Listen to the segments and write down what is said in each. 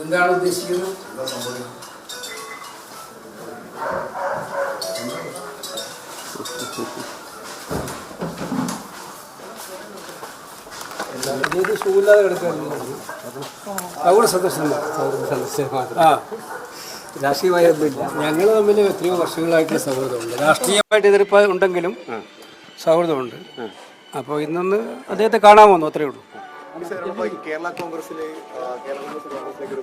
എന്താണ് ഉദ്ദേശിക്കുന്നത്? ഇത് സുഖമില്ലാതെ കിടക്കുകയാണ്. അവിടെ സദസ്സുണ്ട് ആ. രാഷ്ട്രീയമായ ഒന്നുമില്ല ഞങ്ങൾ തമ്മിൽ എത്രയോ വർഷങ്ങളായിട്ട് സൗഹൃദമുണ്ട്. രാഷ്ട്രീയമായിട്ട് എതിർപ്പ് ഉണ്ടെങ്കിലും സൗഹൃദമുണ്ട്. അപ്പോൾ ഇന്നൊന്ന് അദ്ദേഹത്തെ കാണാൻ വന്നു അത്രയേ ഉള്ളൂ. കേരള കോൺഗ്രസിലെ കേരള കോൺഗ്രസിലേക്ക് ഒരു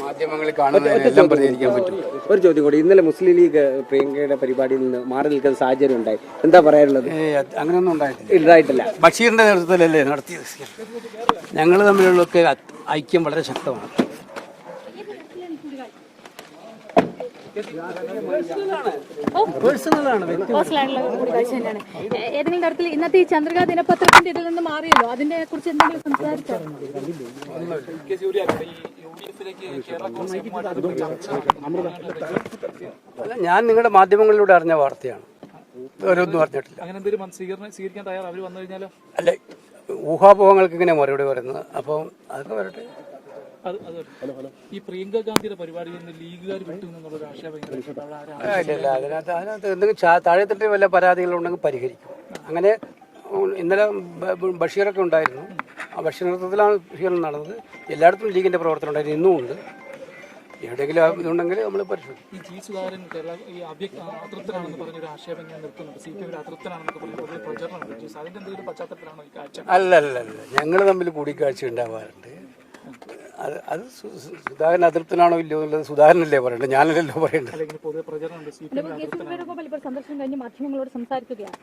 മാധ്യമങ്ങളിൽ കാണുന്നതിനെല്ലാം പ്രതികരിക്കാൻ പറ്റും. ഒരു ചോദ്യം കൂടി. ഇന്നലെ മുസ്ലിം ലീഗ് പ്രിയങ്കയുടെ പരിപാടിയിൽ നിന്ന് മാറി നിൽക്കുന്ന സാഹചര്യം ഉണ്ടായി. എന്താ പറയാനുള്ളത്? അങ്ങനെയൊന്നും ഉണ്ടായിട്ടില്ല. ഉണ്ടായിട്ടില്ല ബഷീറിന്റെ നേതൃത്വത്തിലല്ലേ നടത്തിയത്? ഞങ്ങൾ തമ്മിലുള്ളൊക്കെ ഐക്യം വളരെ ശക്തമാണ് പേഴ്സണലാണ് പേഴ്സണലായിട്ടുള്ള കൂടിക്കാഴ്ച തന്നെയാണ് ഏ- ഏതെങ്കിലും തരത്തിൽ ഇന്നത്തെ ഈ ചന്ദ്രിക ദിനപത്രത്തിന്റെ ഇതിൽ നിന്ന് മാറിയല്ലോ? അതിനെ കുറിച്ച് എന്തെങ്കിലും സംസാരിച്ചോ? അല്ല ഞാൻ നിങ്ങളുടെ മാധ്യമങ്ങളിലൂടെ അറിഞ്ഞ വാർത്തയാണ്. ഓരോന്നും അറിഞ്ഞിട്ടില്ല. അങ്ങനെ എന്തെങ്കിലും മൻ- സ്വീകരണം സ്വീകരിക്കാൻ തയ്യാർ അവർ വന്നു കഴിഞ്ഞാൽ അല്ല ഊഹാപോഹങ്ങൾക്ക് ഇങ്ങനെ മറുപടി പറയുന്നത്. അപ്പം അതൊക്കെ വരട്ടെ. അത് അത് ഈ പ്രിയങ്ക ഗാന്ധിയുടെ പരിപാടിയിൽ നിന്ന് ലീഗുകാർ വിട്ടു എന്നുള്ള ഒരു ആശയം അതിനകത്ത് അതിനകത്ത് എന്തെങ്കിലും താഴെത്തട്ടിൽ വല്ല പരാതികളുണ്ടെങ്കിൽ പരിഹരിക്കും. അങ്ങനെ ഇന്നലെ ബഷീറൊക്കെ ഉണ്ടായിരുന്നു. ആ ബഷീർ നേതൃത്വത്തിലാണ് സ്വീകരണം നടന്നത്. എല്ലായിടത്തും ലീഗിന്റെ പ്രവർത്തനം ഉണ്ടായിരുന്നു. ഇന്നും ഉണ്ട്. എവിടെയെങ്കിലും ഇതുണ്ടെങ്കിൽ നമ്മൾ പരിശോധിക്കും. ഈ ജി സുധാകരൻ കേരള ഈ അഭ്യക്ത അതൃപ്തനാണെന്ന് പറഞ്ഞൊരു ആക്ഷേപം ഞാൻ നിർത്തുന്നുണ്ട്. സി പി എമ്മിൽ അതൃപ്തനാണെന്നൊക്കെ പറഞ്ഞ് പൊതുവെ പ്രചരണമുണ്ട് ജി അതിന്റെ എന്തെങ്കിലും പശ്ചാത്തലത്തിലാണോ ഈ കാഴ്ച? അല്ല അല്ല അല്ല ഞങ്ങൾ തമ്മിൽ കൂടിക്കാഴ്ച ഉണ്ടാവാറുണ്ട്. അത് അത് സുധാകരൻ അതൃപ്തനാണോ ഇല്ലയോ എന്നുള്ളത് സുധാകരനല്ലേ പറയണ്ടത് ഞാനല്ലല്ലോ പറയേണ്ടത്. സന്ദർശനം കഴിഞ്ഞ് മാധ്യമങ്ങളോട് സംസാരിക്കുകയാണ്.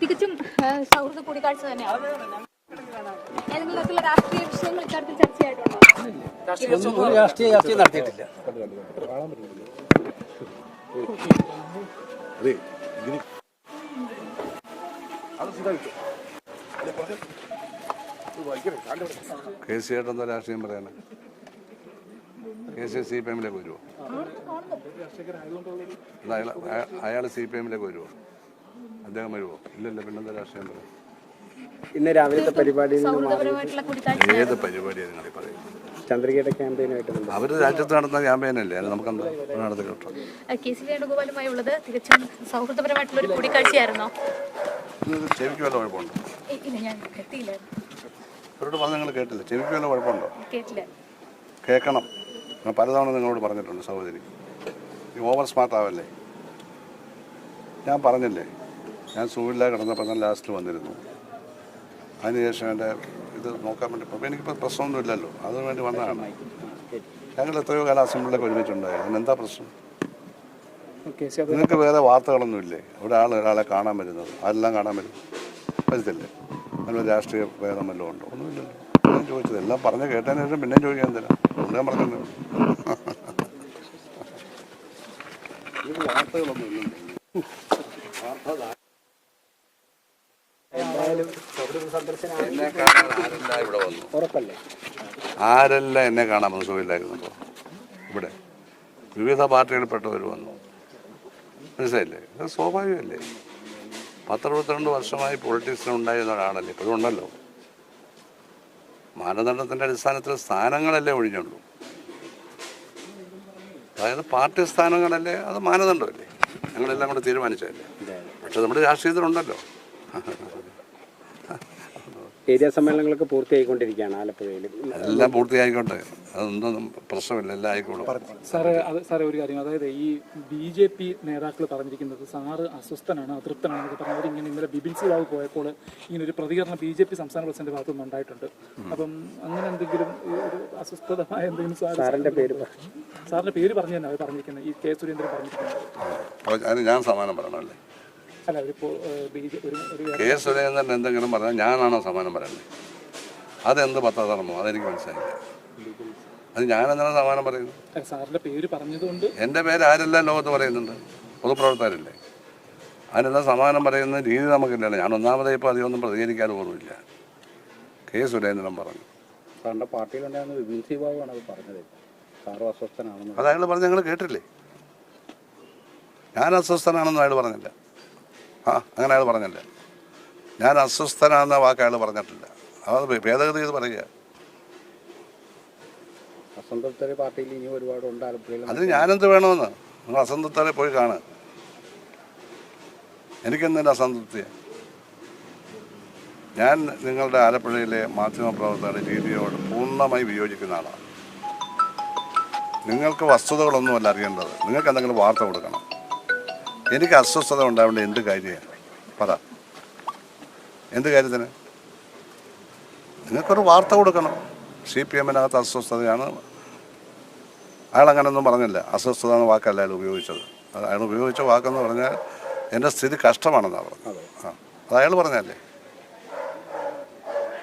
തികച്ചും സൗഹൃദ കൂടിക്കാഴ്ച തന്നെയാണ്. ഏതെങ്കിലും തരത്തിലുള്ള രാഷ്ട്രീയ വിഷയങ്ങൾ ഇക്കാര്യത്തിൽ ചർച്ചയായിട്ടുണ്ടോ? രാഷ്ട്രീയ ചർച്ചയും നടത്തിയിട്ടില്ല. കെ സി ആയിട്ട് എന്താ രാഷ്ട്രീയം പറയാനാ? കെ സി സി പി എമ്മിലേക്ക് വരുമോ അയാൾ സി പി എമ്മിലേക്ക് വരുമോ അദ്ദേഹം വരുമോ ഇല്ലല്ലോ പിന്നെന്താ രാഷ്ട്രീയം പറയാം? ഇന്ന് രാവിലത്തെ പരിപാടിയിൽ കൂടിക്കാഴ്ച ഏത് പരിപാടിയാണ് നിങ്ങൾ പറയുന്നത്? ചന്ദ്രികയുടെ ക്യാമ്പയിനായിട്ട് അവർ രാജ്യത്ത് നടന്ന ക്യാമ്പയിനല്ലേ നമുക്ക് നടത്തി കേട്ടോ? കെ. സി. വേണുഗോപാലുമായി ഉള്ളത് തികച്ചും സൗഹൃദപരമായിട്ടുള്ള ഒരു കൂടിക്കാഴ്ചയായിരുന്നോ? ശരിക്കും വല്ല കുഴപ്പമുണ്ടോ? ഇല്ല ഞാൻ എത്തിയില്ലായിരുന്നു. അവരോട് പറഞ്ഞ് നിങ്ങൾ കേട്ടില്ല. ചെവിക്ക് വല്ല കുഴപ്പമുണ്ടോ? കേട്ടില്ല. കേൾക്കണം. ഞാൻ പലതവണ നിങ്ങളോട് പറഞ്ഞിട്ടുണ്ട് സഹോദരി. ഈ ഓവർ സ്മാർട്ട് ആവല്ലേ? ഞാൻ പറഞ്ഞില്ലേ? ഞാൻ സൂര്യല കിടന്നപ്പോൾ ഞാൻ ലാസ്റ്റ് വന്നിരുന്നു. അതിനുശേഷം എന്റെ ഇത് നോക്കാൻ വേണ്ടി ഇപ്പം എനിക്കിപ്പോൾ പ്രശ്നമൊന്നും ഇല്ലല്ലോ. അതിനുവേണ്ടി വന്നതാണ്. ഞങ്ങൾ എത്രയോ കാലം അസംബ്ലിയിലൊക്കെ ഒരുമിച്ചുണ്ടായി. അതിനെന്താ പ്രശ്നം? നിങ്ങൾക്ക് വേറെ വാർത്തകളൊന്നും ഇല്ലേ ഒരാൾ ഒരാളെ കാണാൻ വരുന്നത്. അതെല്ലാം കാണാൻ വരും? വരത്തില്ലേ? അതിന് രാഷ്ട്രീയ ഭേദം വല്ലതും ഉണ്ടോ? ഒന്നുമില്ലല്ലോ. ഞാൻ ചോദിച്ചത്. എല്ലാം പറഞ്ഞ് കേട്ടതിന് ശേഷം പിന്നെയും ചോദിക്കാൻ തരാം അതുകൊണ്ട് ഞാൻ പറഞ്ഞു ആരെല്ലാം ഇവിടെ വന്നു. ഉറപ്പല്ലേ? ആരെല്ലാം എന്നെ കാണാൻ വന്നു? സുഖമില്ലായിരുന്നപ്പോൾ ഇവിടെ. വിവിധ പാർട്ടികളിൽപ്പെട്ടവർ വന്നു. മനസ്സിലായില്ലേ? സ്വാഭാവികമല്ലേ? പത്തറുപത്തിരണ്ട് വർഷമായി പൊളിറ്റിക്സിൽ ഉണ്ടായിരുന്ന ഒരാളല്ലേ? ഇപ്പോഴും ഉണ്ടല്ലോ. മാനദണ്ഡത്തിന്റെ അടിസ്ഥാനത്തിൽ സ്ഥാനങ്ങളല്ലേ ഒഴിഞ്ഞുള്ളൂ. അതായത് പാർട്ടി സ്ഥാനങ്ങളല്ലേ അത് മാനദണ്ഡമല്ലേ? ഞങ്ങളെല്ലാം കൂടെ തീരുമാനിച്ചതല്ലേ? പക്ഷെ നമ്മുടെ രാഷ്ട്രീയത്തിലുണ്ടല്ലോ. ഏരിയ സമ്മേളനങ്ങളൊക്കെ പൂർത്തിയായിക്കൊണ്ടിരിക്കുകയാണ് ആലപ്പുഴയിൽ എല്ലാം പൂർത്തിയായിക്കോട്ടെ. അതൊന്നും പ്രശ്നമില്ല എല്ലാം ആയിക്കോളും സാറ് അത് സാറേ ഒരു കാര്യം. അതായത് ഈ ബി ജെ പി നേതാക്കൾ പറഞ്ഞിരിക്കുന്നത് സാറ് അസ്വസ്ഥനാണ് അതൃപ്തനാണെന്നൊക്കെ പറഞ്ഞ് അവരിങ്ങനെ ഇന്നലെ ബിബിൻ സി റാവു പോയപ്പോൾ ഇങ്ങനെ ഒരു പ്രതികരണം ബി ജെ പി സംസ്ഥാന പ്രസിഡന്റ് ഭാഗത്തു നിന്ന് ഉണ്ടായിട്ടുണ്ട് അപ്പം അങ്ങനെ എന്തെങ്കിലും ഒരു അസ്വസ്ഥതമായ എന്തെങ്കിലും സാറിന്റെ പേര് സാറിന്റെ പേര് പറഞ്ഞു തന്നെ അവർ പറഞ്ഞിരിക്കുന്നത് ഈ കെ സുരേന്ദ്രൻ പറഞ്ഞിരിക്കുന്നത്. ഞാൻ സമാനം പറയണമല്ലേ? കെ സുരേന്ദ്രൻ എന്തെങ്കിലും പറഞ്ഞാൽ ഞാനാണോ സമാനം പറയുന്നത് അതെന്ത് പത്രധർമ്മോ അതെനിക്ക് മനസ്സിലായില്ല. അത് ഞാനെന്താണ് സമാനം പറയുന്നത്? സാറിന്റെ പേര് പറഞ്ഞതുകൊണ്ട് എന്റെ പേര് ആരെല്ലാം ലോകത്ത് പറയുന്നുണ്ട്? പൊതുപ്രവർത്തകരല്ലേ? അതിനെല്ലാം സമാനം പറയുന്ന രീതി നമുക്കില്ലല്ലോ. ഞാൻ ഒന്നാമതേ ഇപ്പോൾ അധികമൊന്നും പ്രതികരിക്കാൻ പോലുമില്ല. കെ സുരേന്ദ്രൻ പറഞ്ഞു. സാറിന്റെ പാർട്ടിയിലുണ്ടായിരുന്ന വിപിൻ സി ബാബു ആണ് അത് പറഞ്ഞത്. സാറും അസ്വസ്ഥനാണെന്ന് അത് അയാൾ പറഞ്ഞ് ഞങ്ങൾ കേട്ടില്ലേ? ഞാൻ അസ്വസ്ഥനാണെന്ന് അയാൾ പറഞ്ഞില്ല. ആ അങ്ങനെ അയാൾ പറഞ്ഞില്ല. ഞാൻ അസ്വസ്ഥനാണെന്ന വാക്ക് അയാൾ പറഞ്ഞിട്ടില്ല. അത് ഭേദഗതി ചെയ്ത് പറയുക. അസംതൃപ്തരെ പാർട്ടിയിൽ ഇനി ഒരുപാട് ഉണ്ട് ആലപ്പുഴയിൽ. അതിന് ഞാനെന്ത് വേണമെന്ന്? നിങ്ങൾ അസംതൃപ്തരെ പോയി കാണാൻ എനിക്കെന്തിന്റെ അസംതൃപ്തിയാണ് ഞാൻ നിങ്ങളുടെ ആലപ്പുഴയിലെ മാധ്യമപ്രവർത്തകരുടെ രീതിയോട് പൂർണമായി വിയോജിക്കുന്ന ആളാണ്. നിങ്ങൾക്ക് വസ്തുതകളൊന്നുമല്ല അറിയേണ്ടത്. നിങ്ങൾക്ക് എന്തെങ്കിലും വാർത്ത കൊടുക്കണം. എനിക്ക് അസ്വസ്ഥത ഉണ്ടാവേണ്ട എന്ത് കാര്യമാണ് പറ. എന്ത് കാര്യത്തിന്? നിങ്ങൾക്കൊരു വാർത്ത കൊടുക്കണം. സി പി എമ്മിനകത്ത് അസ്വസ്ഥതയാണ് അയാൾ അങ്ങനെയൊന്നും പറഞ്ഞില്ല. അസ്വസ്ഥത എന്ന വാക്കല്ല അയാൾ ഉപയോഗിച്ചത്. അയാൾ ഉപയോഗിച്ച വാക്കെന്ന് പറഞ്ഞാൽ എന്റെ സ്ഥിതി കഷ്ടമാണെന്നാണ് പറഞ്ഞത്. ആ. അത് അയാൾ പറഞ്ഞല്ലേ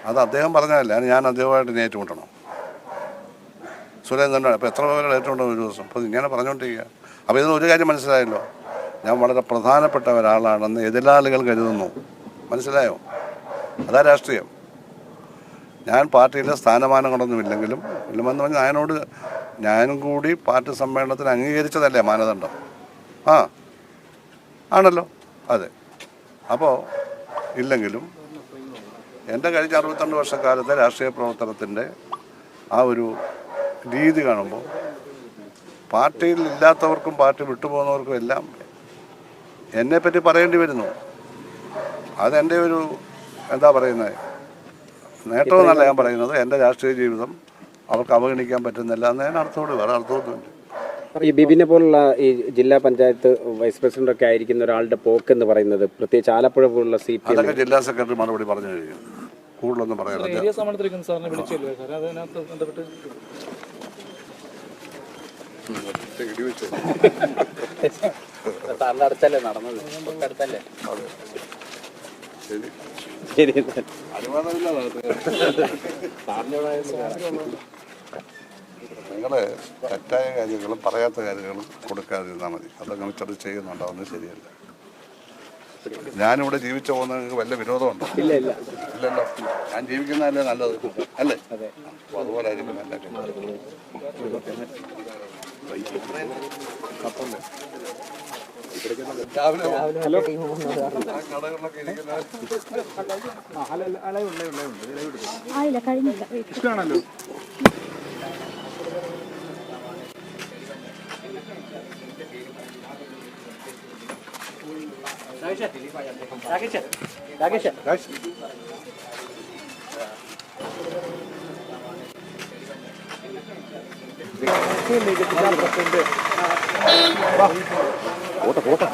അത് അദ്ദേഹം പറഞ്ഞതല്ലേ? അത് ഞാൻ അദ്ദേഹമായിട്ട് ഏറ്റുമുട്ടണം? സുരേന്ദ്രൻ അപ്പോൾ എത്ര പേരെ ഏറ്റുമുട്ടണം ഒരു ദിവസം? അപ്പോൾ ഇങ്ങനെ പറഞ്ഞുകൊണ്ടിരിക്കുക അപ്പോൾ ഇതിന് ഒരു കാര്യം മനസ്സിലായല്ലോ? ഞാൻ വളരെ പ്രധാനപ്പെട്ട ഒരാളാണെന്ന് എതിരാളികൾ കരുതുന്നു. മനസ്സിലായോ? അതാ രാഷ്ട്രീയം. ഞാൻ പാർട്ടിയിലെ സ്ഥാനമാനങ്ങളൊന്നുമില്ലെങ്കിലും ഇല്ലെന്ന് പറഞ്ഞാൽ ഞാനോട് ഞാനും കൂടി പാർട്ടി സമ്മേളനത്തിന് അംഗീകരിച്ചതല്ലേ മാനദണ്ഡം? ആ. ആണല്ലോ. അതെ. അപ്പോൾ ഇല്ലെങ്കിലും എന്റെ കഴിഞ്ഞ അറുപത്തിരണ്ട് വർഷക്കാലത്തെ രാഷ്ട്രീയ പ്രവർത്തനത്തിന്റെ ആ ഒരു രീതി കാണുമ്പോൾ പാർട്ടിയിൽ ഇല്ലാത്തവർക്കും പാർട്ടി വിട്ടുപോകുന്നവർക്കും എല്ലാം എന്നെപ്പറ്റി പറയേണ്ടി വരുന്നു. അതെന്റെ ഒരു എന്താ പറയുന്നത്? നേട്ടമെന്നല്ല ഞാൻ പറയുന്നത് എന്റെ രാഷ്ട്രീയ ജീവിതം അവർക്ക് അവഗണിക്കാൻ പറ്റുന്നില്ല എന്നതിന് അർത്ഥമുണ്ട്. വേറെ അർത്ഥമൊന്നുമില്ല. ഈ ബിബിനെ പോലുള്ള ഈ ജില്ലാ പഞ്ചായത്ത് വൈസ് പ്രസിഡന്റ് ഒക്കെ ആയിരിക്കുന്ന ഒരാളുടെ പോക്ക് എന്ന് പറയുന്നത് പ്രത്യേകിച്ച് ആലപ്പുഴ പോലുള്ള സീറ്റ് അതൊക്കെ ജില്ലാ സെക്രട്ടറി മറുപടി പറഞ്ഞു കഴിഞ്ഞു. കൂടുതലൊന്നും പറയാനില്ല സാറിന്റെ അടുത്തല്ലേ നടന്നത്? തൊട്ടടുത്തല്ലേ? ശരി നിങ്ങൾ തെറ്റായ കാര്യങ്ങളും പറയാത്ത കാര്യങ്ങളും കൊടുക്കാതിരുന്നാൽ മതി. അതങ്ങനെ ചെറു അതൊന്നും ശരിയല്ല. ഞാനിവിടെ ജീവിച്ചു പോകുന്ന നിങ്ങൾക്ക് വല്ല വിരോധമുണ്ടോ? ഇല്ല ഇല്ല. ഇല്ലല്ലോ. ഞാൻ ജീവിക്കുന്നതല്ലേ നല്ലത് അല്ലേ? അപ്പൊ അതുപോലെ ആയിരിക്കും എല്ലാ ആയില്ല കഴിഞ്ഞില്ല. ഇഷ്ടമാണല്ലോ രാകേഷ്. രാകേഷ്. രാകേഷ് മികച്ച പ്രസിഡന്റ് പോട്ടെ പോട്ടെ